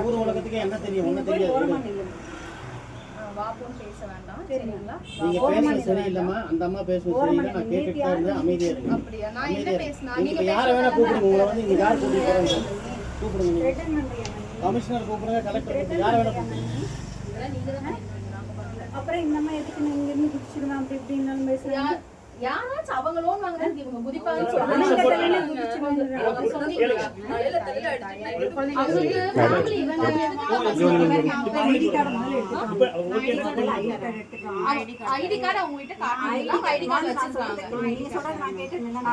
ஊர் உலகத்துக்கு என்ன தெரியும்? ஒன்றும் தெரியாது. வாப்புன்னு பேச வேண்டாம். சரிங்களா? சரிங்களா? நீங்க ஓரமா பேசுறது நில்லுங்க. சரியில்லைம்மா அந்த அம்மா பேசுறது சரியில்லை. நான். கேட்டுட்டு தான் இருந்தேன் அமைதியா இருக்கு அப்படியா? நான் என்ன அமைதியா பேசினா? இருக்கு. நீங்க நீங்க யாரை வேணா கூப்பிடுங்க. உங்களை வந்து இங்க யார் கூப்பிட்டு போறாங்க? கூப்பிடுங்க. நீங்க? கமிஷனர் கூப்பிடுங்க கலெக்டர் கூப்பிடுங்க. யாரை வேணா கூப்பிடுங்க. அப்புறம் இந்த மாதிரி எதுக்கு நீ இங்க இருந்து குதிச்சிருவேன் அப்படி இப்படின்னு பேசுறாங்க. யா- யாராச்சும் அவங்க லோன் வாங்குறது இவங்க ஐடி கார்டு அவங்க கிட்ட ஐடி கார்டு வச்சிருக்காங்க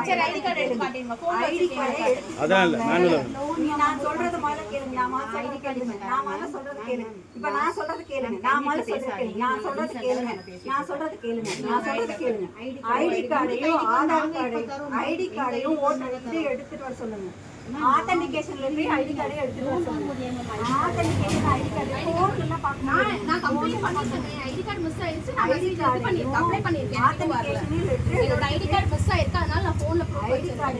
சரி ஐடி கார்டு எடுத்து காட்டுங்க போன் ஐடி கார்டு அதான் இல்ல நான் சொல்றது முதல்ல கேளுங்க நான் சொல்றது கேளுங்க நான் முதல்ல சொல்றது கேளுங்க இப்ப நான் சொல்றது கேளுங்க நான் முதல்ல சொல்றது கேளுங்க நான் சொல்றது கேளுங்க நான் சொல்றது கேளுங்க நான் சொல்றது கேளுங்க ஐடி கார்டையும் ஆதார் கார்டையும் ஐடி கார்டையும் ஓட்டர் எடுத்துட்டு வர சொல்லுங்க. ஆத்தென்டிகேஷன்ல இருந்து ஐடி கார்டையும் எடுத்துட்டு ஆத்தென்டிகேஷன் ஐடி கார்டு போன்ல பார்க்கணும். நான் கம்ப்ளைண்ட் பண்ணிட்டேன் ஐடி கார்டு மிஸ் ஆயிடுச்சு. நான் பண்ணிருக்கேன். அப்ளை பண்ணிருக்கேன் ஆத்தென்டிகேஷன் லெட்டர் என்னோட ஐடி கார்டு மிஸ் ஆயிருக்கு. அதனால நான் போன்ல ப்ரூஃப் ஐடி கார்டு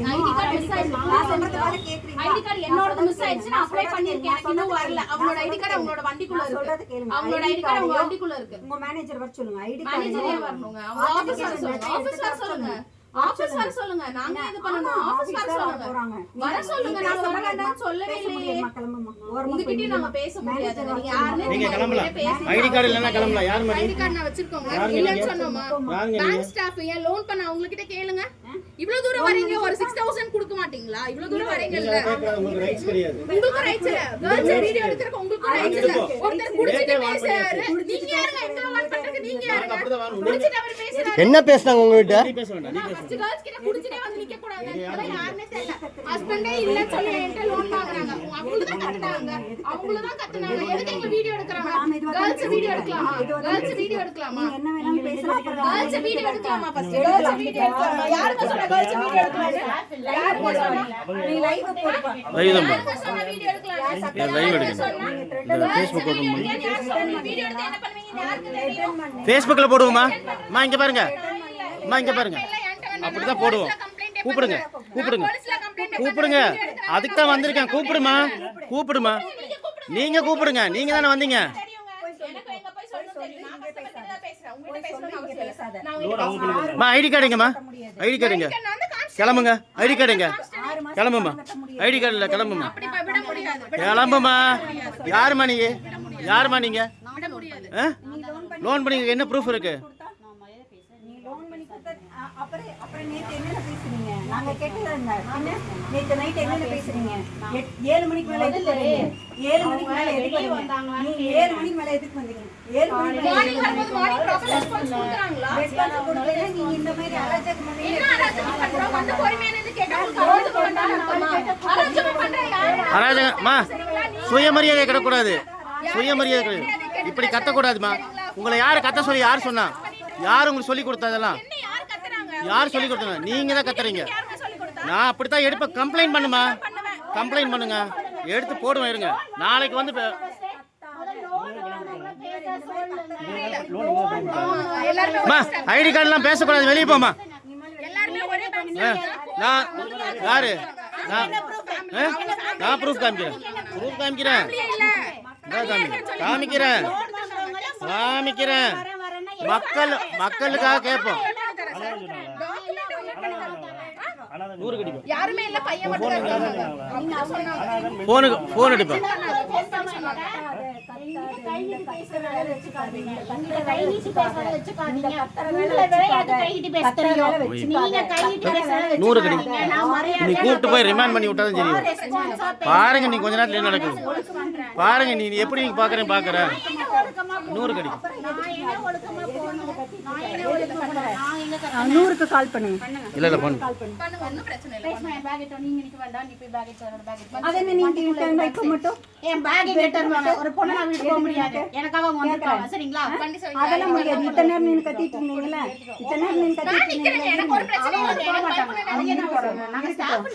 மிஸ் நான் கேக்குறீங்க ஐடி கார்டு என்னோடது மிஸ் ஆயிடுச்சு. நான் அப்ளை பண்ணிருக்கேன் எனக்கு இன்னும் வரல. அவங்களோட ஐடி கார்டு அவங்களோட வண்டிக்குள்ள இருக்கு. கேளுங்க. அவங்களோட ஐடி கார்டு அவங்க வண்டிக்குள்ள இருக்கு. உங்க மேனேஜர் வர சொல்லுங்க. ஐடி மேனேஜரே கார்டு வரணுங்க? அவங்க சொல்லுங்க வர சொல்லுங்க. ஆபீஸ் வர சொல்லுங்க. நாங்க இது பண்ணணும்? ஆபீஸ் வர சொல்லுங்க. வர சொல்லுங்க. நாங்க வர வேண்டாம்னு சொல்லவே இல்லையே. உங்ககிட்டயும் நாங்க பேச முடியாது. நீங்க யாருன்னு நீங்க கிளம்பலாம். பேச ஐடி கார்டு இல்லைன்னா கிளம்பலாம். யார் மாதிரி ஐடி கார்டு நான் வச்சிருக்கோங்க இல்லன்னு நீங்க? சொன்னோமா? பேங்க் ஸ்டாஃப் ஏன் லோன் பண்ண அவங்க கிட்ட கேளுங்க இவ்வளவு தூரம் வரீங்க ஒரு சிக்ஸ் தௌசண்ட் கொடுக்க மாட்டீங்களா? இவ்வளவு தூரம் வரீங்க கேட்கறது உங்களுக்கு ரைட்ஸ் கிடையாது உங்களுக்கு ரைட்ஸ் இல்ல கேர்ள்ஸ் வீடியோ எடுக்கிறதுக்கு உங்களுக்கு ரைட்ஸ் இல்ல. ஒருத்தர் குடிச்சிட்டு பேசுறாரு. நீங்க யாருங்க இந்த என்ன பேசுனாங்க உங்ககிட்ட? லைவ் லைவ் தான் எடுக்கணும் இந்த ஃபேஸ்புக் ஓப்பன் பண்ணி வீடியோ எடுத்து என்ன பண்ணுவீங்க? யாருக்கு தெரியும் ஃபேஸ்புக்கில் போடுவோமா? அம்மா இங்கே பாருங்க. அம்மா இங்கே பாருங்க. அப்படிதான் போடுவோம். கூப்பிடுங்க. கூப்பிடுங்க. கூப்பிடுங்க. அதுக்கு தான் வந்திருக்கேன். கூப்பிடுமா? கூப்பிடுமா? நீங்க கூப்பிடுங்க. நீங்க தானே வந்தீங்க? அம்மா ஐடி கார்டுங்கம்மா ஐடி கார்டுங்க கிளம்புங்க. ஐடி கார்டுங்க கிளம்புமா ஐடி கார்டு இல்லை கிளம்புமா கிளம்புமா? யாரும்மா நீங்க? யாரும்மா நீங்க? லோன் பண்ணி என்ன ப்ரூஃப் இருக்கு? நீ லோன் பண்ணி கொடுத்தா அ- அப்புறம் அப்புறம் நேத்து என்னென்ன பேசுறீங்க நாங்க கேட்டது என்ன பின்ன நேத்து நைட் என்னென்ன பேசுறீங்க எட்- ஏழு மணிக்கு மேல எதுக்கு ஏழு மணிக்கு மேல வந்தீங்க? ஏழு மணிக்கு இந்த மாதிரி அராஜகம் அராஜகம் அராஜகம்மா சுயமரியாதை கிடக்கூடாது. சுயமரியாதை கிடையாது இப்படி கத்தக்கூடாதுமா. உங்களை யார் கத்த சொல்லி யார் சொன்னா? யார் உங்களுக்கு சொல்லி கொடுத்ததெல்லாம் யார் சொல்லி கொடுத்தாங்க நீங்க தான் கத்துறீங்க. நான் அப்படித்தான் எடுப்பேன். கம்ப்ளைண்ட் பண்ணுமா? கம்ப்ளைண்ட் பண்ணுங்க. எடுத்து போடுவேன் இருங்க. நாளைக்கு வந்து இப்ப- அம்மா ஐடி கார்டுலாம் பேசக்கூடாது. வெளியே போமா எல்லாருமே ஒரே பேங்க் ஆ, நான் யாரு? நான் ப்ரூஃப் காமிக்கிறேன். ப்ரூஃப் காமிக்கிறேன். காமிக்கிறேன். காமிக்கிறேன். மக்கள் மக்களுக்காக கேட்போம். நூறு கடிக்கும் யாருமே இல்ல பையன் மட்டும் தான் இருக்காங்க அப்படின்னு சொன்னாங்க ஃபோனுக்கு ஃபோன் எடுப்பேன் நூறு கடி நீ கூப்பிட்டு போய் ரிமாண்ட் பண்ணி விட்டாதான் தெரியும். பாருங்க நீ கொஞ்ச நேரத்துல என்ன நடக்குது. பாருங்க நீ எப்படி நீங்க பாக்குறேன். பாக்குற நூறு கடி நூறுக்கு கால் பண்ணுங்க இல்ல இல்ல பண்ணு பண்ணுங்க ஒன்றும் பிரச்சனை இல்லை அது என்ன நீங்க இன்டர்ன் இப்ப மட்டும் என் பேக் கேட்டு ஒரு பொண்ணு நான் வீட்டுக்கு போக முடியாது எனக்காக அவங்க வந்துருக்காங்க சரிங்களா வண்டி சொல்லி அதெல்லாம் முடியாது இத்தனை நேரம் நீங்க கத்திட்டு இத்தனை நேரம் நீங்க கத்திட்டு இருந்தீங்கல்ல எனக்கு ஒரு பிரச்சனை இல்லை எனக்கு பயப்பட அது என்ன போடுறோம் நாங்க ஸ்டாஃப்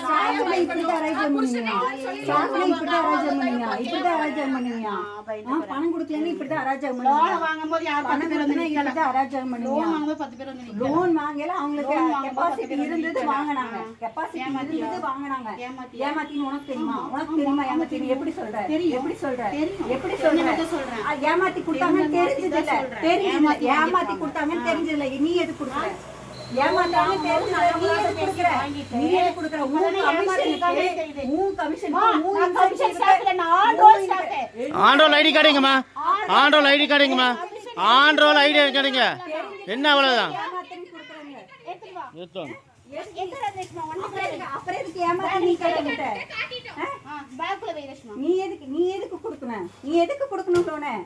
ஸ்டாஃப்ல இப்படிதான் அராஜகம் பண்ணுவீங்க ஸ்டாஃப்ல இப்படிதான் அராஜகம் பண்ணுவீங்க ஆ, பணம் கொடுக்கலன்னு இப்படிதான் அராஜகம் லோன் பண்ணுவீங்க வாங்கும்போது யார் பணம் பேர் வந்து அராஜகம் லோன் பண்ணுவீங்க வாங்கும்போது பத்து பேர் வந்து நிக்கல. லோன் வாங்கல அவங்கள அவங்களுக்கு கெப்பாசிட்டி இருந்தது. வாங்கினாங்க. கெப்பாசிட்டி? இருந்தது வாங்கினாங்க? ஏமாத்தின்னு உனக்கு தெரியுமா? உனக்கு தெரியுமா? ஏமாத்தி நீ எப்படி சொல்ற? தெரியும். எப்படி சொல்ற? தெரியும். எப்படி சொல்ற? ஏமாத்தி தெரிஞ்சவங்க தெரிஞ்சது இல்ல. தெரிஞ்சது ஏமாத்தி. கொடுத்தாங்கன்னு தெரிஞ்சது இல்ல நீ எது கொடுக்குற? ஏமாத்தாங்க தெரிஞ்சது நீ எது கொடுக்குற? வாங்கிட்டு. நீ எது கொடுக்குற? உன் அதெல்லாம் கமிஷனுக்கு ஏமாத்திருக்காங்கன்னு தெரியுது. உன் கமிஷன் அம்மா, உன் நான் on roll staff. On roll ID கார்டுங்கம்மா. ஆண்டோல் ID கார்டுங்கம்மா. ஆண்டோல் ஐடி கார்டுங்க என்ன அவ்வளோதான் ஏமாத்த நீ எதுக்கு நீ எதுக்கு கொடுக்கணும்? நீ எதுக்கு கொடுக்கணும்